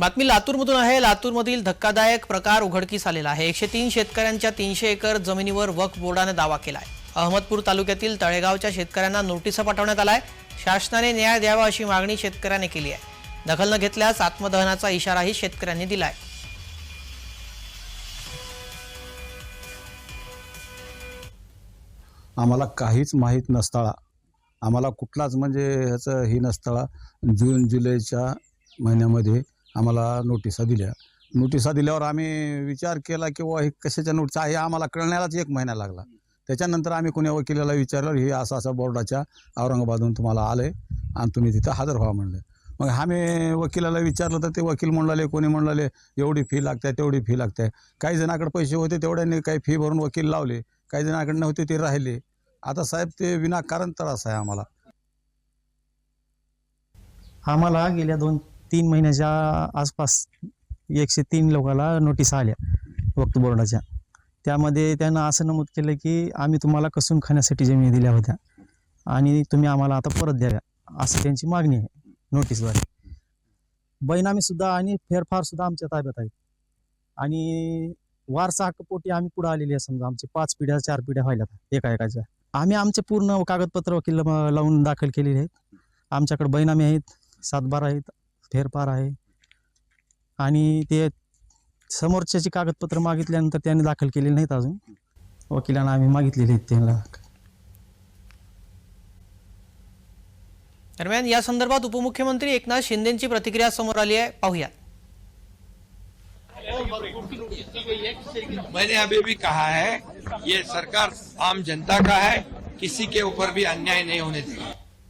बातमी लातूरमधून आहे. लातूरमधील धक्कादायक प्रकार उघडकीस आलेला आहे. एकशे तीन शेतकऱ्यांच्या तीनशे एकर जमिनीवर वक्फ बोर्डाने दावा केला आहे अहमदपूर तालुक्यातील तळेगावच्या शेतकऱ्यांना नोटिसा पाठवण्यात आलाय. शासनाने न्याय द्यावा अशी मागणी शेतकऱ्याने केली आहे. दखल न घेतल्यास आत्मदहनाचा इशाराही शेतकऱ्यांनी दिलाय. आम्हाला काहीच माहीत नसताळा. आम्हाला कुठलाच म्हणजे ह्याचं ही नसताळा. जून जुलैच्या महिन्यामध्ये आम्हाला नोटिसा दिल्या. नोटिसा दिल्यावर आम्ही विचार केला की हे कशाच्या नोटिसा? हे आम्हाला कळण्यालाच एक महिना लागला. त्याच्यानंतर आम्ही कुण्या वकिलाला विचारलं हे असं असं बोर्डाच्या औरंगाबादहून तुम्हाला आलं आहे आणि तुम्ही तिथं हजर व्हा म्हणलं. मग आम्ही वकिलाला विचारलं तर ते वकील म्हणलाले कोणी म्हणलाले एवढी फी लागते तेवढी फी लागते. काही जणाकडे पैसे होते तेवढ्याने काही फी भरून वकील लावले. काही जणाकडे नव्हते ते राहिले. आता साहेब ते विनाकारण त्रास आहे आम्हाला. आम्हाला गेल्या दोन तीन महिन्याच्या आसपास एकशे तीन लोकांना नोटीस आल्या वक्त बोर्डाच्या. त्यामध्ये त्यांना असं नमूद केलं की आम्ही तुम्हाला कसून खाण्यासाठी जमिनी दिल्या होत्या आणि तुम्ही आम्हाला आता परत द्याव्या असं त्यांची मागणी आहे नोटीसद्वारे बैनामी सुद्धा आणि फेरफार सुद्धा आमच्या ताब्यात आहेत. आणि वारसा हक्कपोटी आम्ही पुढे आलेली आहे समजा. आमचे पाच पिढ्या चार पिढ्या व्हायला एका एकाच्या आम्ही आमचे पूर्ण कागदपत्र वकील लावून दाखल केलेले आहेत. आमच्याकडे बैनामी आहेत सातबारा आहेत फेरफार आहे. आणि ते समोरच्याची कागदपत्र मागितल्यानंतर त्यांनी दाखल केलेली नाहीत अजून. वकिलांना आम्ही मागितलेले आहेत त्यांना. दरम्यान या संदर्भात उपमुख्यमंत्री एकनाथ शिंदेची प्रतिक्रिया समोर आली आहे. पाहूया. मैंने अभी भी कहा है ये सरकार आम जनता का है किसी के ऊपर भी अन्याय नहीं होने देगी।